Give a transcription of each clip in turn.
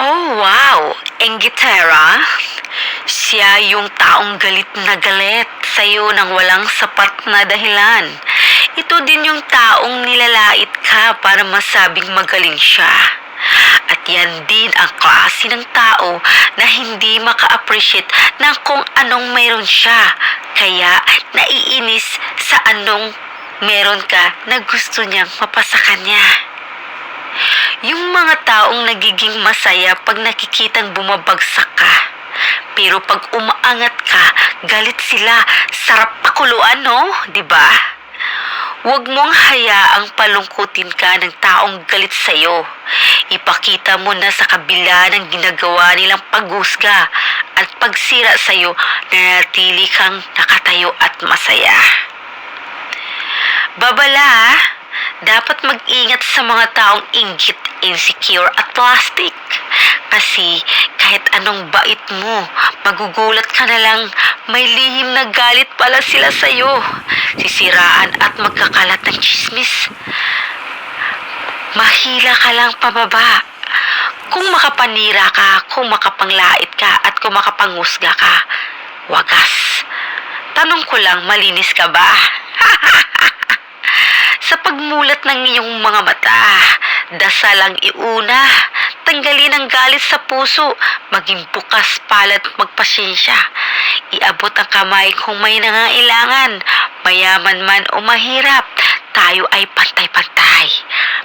Oh, wow! Engitera? Siya yung taong galit na galit sa'yo ng walang sapat na dahilan. Ito din yung taong nilalait ka para masabing magaling siya. At yan din ang klase ng tao na hindi maka-appreciate ng kung anong mayroon siya. Kaya naiinis sa anong meron ka na gusto niyang mapasa kanya. Yung mga taong nagiging masaya pag nakikitang bumabagsak ka. Pero pag umaangat ka, galit sila. Sarap pakuluan, no? ba? Huwag mong hayaang palungkutin ka ng taong galit sa'yo. Ipakita mo na sa kabila ng ginagawa nilang paghusga at pagsira sa'yo na natili kang nakatayo at masaya. Babala, dapat mag-ingat sa mga taong inggit, insecure at plastic. Kasi kahit anong bait mo, magugulat ka na lang may lihim na galit pala sila sa'yo. Sisiraan at magkakalat ng chismis. Mahila ka lang pababa. Kung makapanira ka, kung makapanglait ka, at kung makapangusga ka, wagas. Tanong ko lang, malinis ka ba? Sa pagmulat ng iyong mga mata, dasalang iuna, tanggalin ang galit sa puso, maging bukas palad magpasyensya. Iabot ang kamay kung may nangailangan, mayaman man o mahirap, tayo ay pantay-pantay.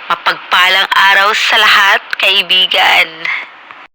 Mapagpalang araw sa lahat, kaibigan.